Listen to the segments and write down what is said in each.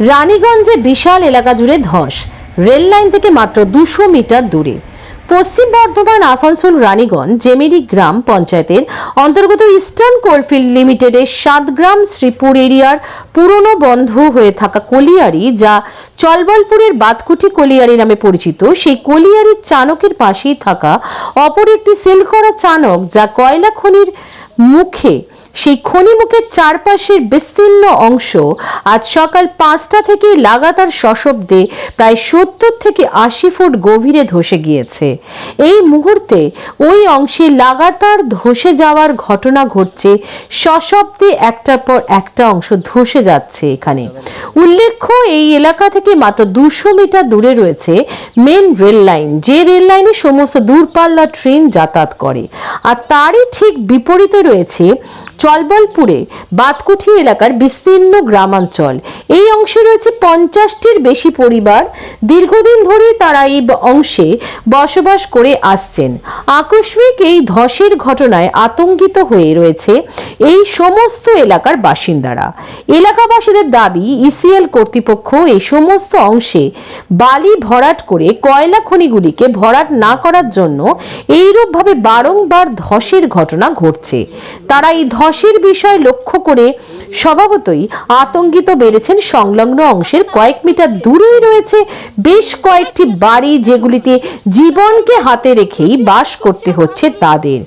রানীগঞ্জে বিশাল এলাকা জুড়ে ধস। রেল লাইন থেকে মাত্র দুশো মিটার দূরে। পশ্চিম বর্ধমান, আসানসোল, রানীগঞ্জ, জেমেরি গ্রাম পঞ্চায়েতের অন্তর্গত ইস্টার্ন কোলফিল্ড লিমিটেডের সাতগ্রাম শ্রীপুর এরিয়ার পুরনো বন্ধ হয়ে থাকা কলিয়ারি, যা চলবলপুরের বাতকুটি কলিয়ারি নামে পরিচিত, সেই কলিয়ারির চানকের পাশেই থাকা অপর একটি সেল করা চানক, যা কয়লা খনির মুখে সেই খনিমুখের চারপাশের বিস্তীর্ণ অংশ আজ সকাল পাঁচটা থেকে লাগাতার সশব্দে প্রায় সত্তর থেকে আশি ফুট গভীরে ধসে গিয়েছে। এই মুহূর্তে ওই অংশে লাগাতার ধসে যাওয়ার ঘটনা ঘটছে। সশব্দে একটার পর একটা অংশ ধসে যাচ্ছে এখানে। উল্লেখ্য, এই এলাকা থেকে মাত্র দুশো মিটার দূরে রয়েছে মেন রেল লাইন, যে রেল লাইনে সমস্ত দূরপাল্লা ট্রেন যাতায়াত করে। আর তারই ঠিক বিপরীতে রয়েছে চলবলপুরে বাতকুঠি এলাকার বিস্তীর্ণ গ্রামাঞ্চল। এই অংশে রয়েছে পঞ্চাশটির বেশি পরিবার। দীর্ঘদিন ধরে তারা এই অংশে বসবাস করে আসছেন। আকস্মিক এই ধসের ঘটনায় আতঙ্কিত হয়ে রয়েছে এই সমস্ত এলাকার বাসিন্দারা। এলাকাবাসীদের দাবি, ইসিএল কর্তৃপক্ষ এই সমস্ত অংশে বালি ভরাট করে কয়লা খনিগুলিকে ভরাট না করার জন্য এইরূপভাবে বারংবার ধসের ঘটনা ঘটছে। তারা এই ধসের বিষয় লক্ষ্য করে স্বভাবতই আতঙ্কিত বেড়েছেন সংলগ্ন অংশের কয়েক মিটার দূরেই রয়েছে বেশ কয়েকটি বাড়ি যেগুলিতে জীবনকে হাতে রেখেই বাস করতে হচ্ছে তাদের।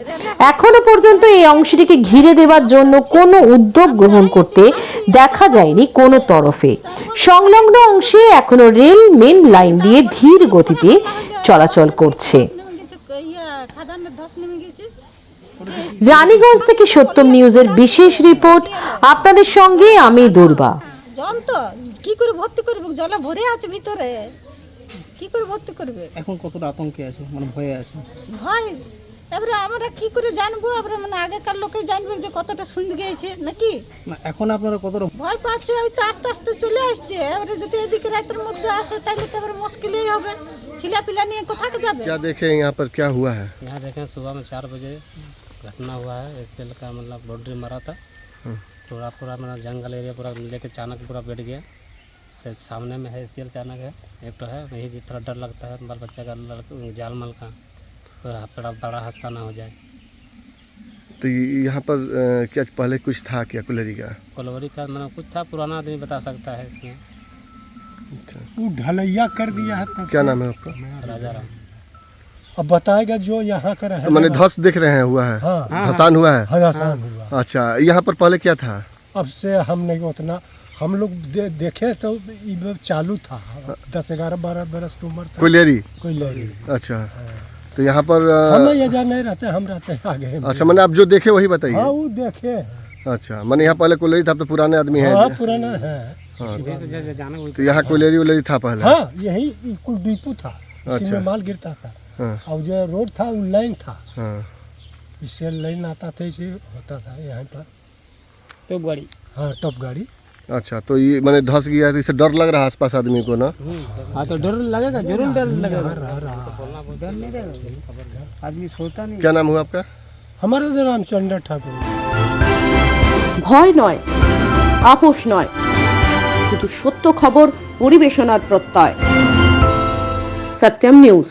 এখনও পর্যন্ত এই অংশটিকে ঘিরে দেওয়ার জন্য কোনো উদ্যোগ গ্রহণ করতে দেখা যায়নি কোনো তরফে। সংলগ্ন অংশে এখনও রেল মেন লাইন দিয়ে ধীর গতিতে চলাচল করছে ইয়া খাদানের ধস নেমে গেছে রানীগঞ্জ থেকে সত্যম নিউজের বিশেষ রিপোর্ট আপনাদের সঙ্গে আমি দুর্বা জল তো কি করে ভর্তি করবে জলে ভরে আছে ভিতরে কি করে ভর্তি করবে এখন কতটা আতঙ্কে আছে মানে ভয়ে আছে ভয় এবারে আমরা কি করে জানবো এবারে মানে আগেকার লোকে জানবে যে কতটা শুনে গিয়েছে নাকি না এখন আপনারা কতটা ভয় পাচ্ছে ওই তো আস্তে আস্তে চলে আসছে এবারে যদি এদিকে রাতের মধ্যে আসে তাহলে তো এবারে মুশকিলই হবে ছিলা পিলা নিয়ে কোথাকে যাবে क्या देखे यहाँ पर क्या हुआ है यहाँ देखें सुबह में चार बजे घटना हुआ है इस सेल का मतलब बाउंड्री मारा था। पूरा पूरा मतलब जंगल एरिया पूरा लेके चानक पूरा बैठ गया। तो सामने में है सेल चानक है एक तो है यही जिस तरह डर लगता है बाल बच्चा का लड़का जाल मल का कोई बड़ा बड़ा हादसा ना हो जाए। तो यहाँ पर क्या पहले कुछ था क्या कुलरी का? कोलवरी का मतलब कुछ था पुराना आदमी बता सकता है इसमें। अच्छा। वो ढलैया कर दिया है क्या नाम है आपका? राजा राम। अब बताएगा जो यहाँ का तो मैंने धस दिख रहे हैं हुआ है हाँ। धसान हुआ है? हाँ हुआ। अच्छा यहाँ पर पहले क्या था? अब से हम नहीं उतना हम लोग दे, देखे तो चालू था। दस ग्यारह बारह बरस की उम्र था। ले रही अच्छा तो यहाँ पर हम ये जा नहीं रहते हम रहते हैं आगे। अच्छा मैंने आप जो देखे वही हाँ बताइए वो देखे अच्छा मैंने यहाँ पहले कुलेरी था तो पुराने आदमी हैं। हाँ पुराना है। हाँ। जैसे जैसे जाना तो यहाँ कुलेरी उलेरी था पहले। हाँ यही कुल डिपू था। अच्छा। माल गिरता था। हाँ और जो रोड था वो लाइन था हाँ इससे लाइन आता था इसे होता था यहाँ पर तो गाड़ी हाँ टॉप गाड़ी अच्छा तो ये मैंने धस गया तो इससे डर लग रहा है आसपास आदमी को ना हाँ तो डर लगेगा जरूर डर लगेगा रह रहा आदमी सोता नहीं क्या नाम हुआ आपका हमारा तो रामचंद्र ठाकुर ভয় নয় আপোষ নয় শুধু সত্য খবর পরিবেশনার প্রত্যয় সত্যম নিউজ